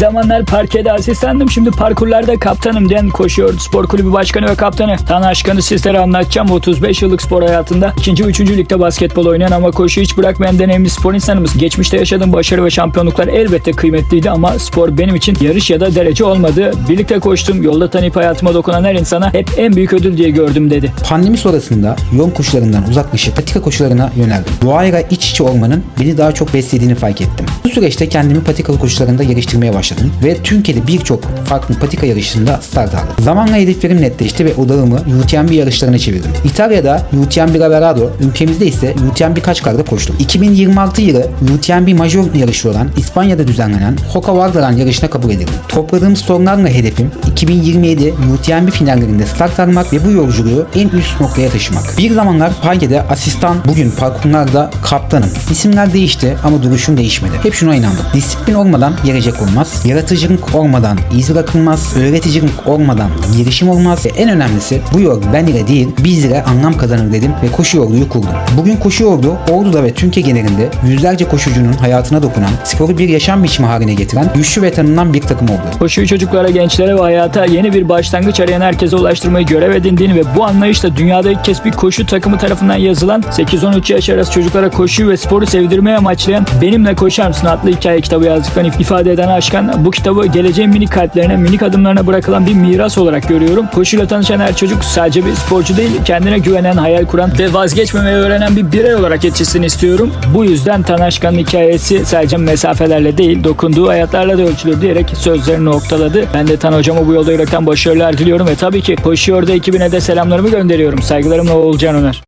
Zamanlar parkede asistandım şimdi parkurlarda kaptanım diyen koşuyor spor kulübü başkanı ve kaptanı. Tan aşkını sizlere anlatacağım. 35 yıllık spor hayatında 2. ve 3. ligde basketbol oynayan ama koşu hiç bırakmayan deneyimli spor insanımız. Geçmişte yaşadığım başarı ve şampiyonluklar elbette kıymetliydi ama spor benim için yarış ya da derece olmadı. Birlikte koştum. Yolda tanıyıp hayatıma dokunan her insana hep en büyük ödül diye gördüm dedi. Pandemi sonrasında yoğun koşularından uzaklaşıp patika koşularına yöneldim. Doğayla iç içe olmanın beni daha çok beslediğini fark ettim. Bu süreçte kendimi patikalı koşularında geliştirmeye başladım ve Türkiye'de birçok farklı patika yarışında start aldım. Zamanla hedeflerim netleşti ve odağımı UTMB yarışlarına çevirdim. İtalya'da UTMB Gaverado, ülkemizde ise UTMB Kaçkar'da koştum. 2026 yılı UTMB Major yarışı olan İspanya'da düzenlenen Hoka Vardaran yarışına kabul edildim. Topladığım sorunlarla hedefim 2027 UTMB finallerinde start almak ve bu yolculuğu en üst noktaya taşımak. Bir zamanlar Page'de asistan, bugün parkurlarda kaptanım. İsimler değişti ama duruşum değişmedi. Hep şuna inandım. Disiplin olmadan gelecek olmaz. Yaratıcılık olmadan iz bırakılmaz. Öğreticilik olmadan girişim olmaz. Ve en önemlisi bu yol ben ile değil biz ile anlam kazanır dedim ve koşu yolluyu kurdum. Bugün koşu yoldu Ordu'da ve Türkiye genelinde yüzlerce koşucunun hayatına dokunan, sporu bir yaşam biçimi haline getiren güçlü ve tanınan bir takım oldu. Koşuyu çocuklara, gençlere ve hayata yeni bir başlangıç arayan herkese ulaştırmayı görev edindiğini ve bu anlayışla dünyada ilk kez bir koşu takımı tarafından yazılan 8-13 yaş arası çocuklara koşuyu ve sporu sevdirmeye amaçlayan Benimle Koşar mısın adlı hikaye kitabı yazdıklarını ifade eden Aşkan bu kitabı geleceğin minik kalplerine, minik adımlarına bırakılan bir miras olarak görüyorum. Koşuyla tanışan her çocuk sadece bir sporcu değil, kendine güvenen, hayal kuran ve vazgeçmemeyi öğrenen bir birey olarak yetişsin istiyorum. Bu yüzden Tan Aşkan'ın hikayesi sadece mesafelerle değil, dokunduğu hayatlarla da ölçülür diyerek sözlerini noktaladı. Ben de Tan hocama bu yolda yürekten başarılar diliyorum ve tabii ki Koşuyor'da ekibine de selamlarımı gönderiyorum. Saygılarımla Oğulcan Öner.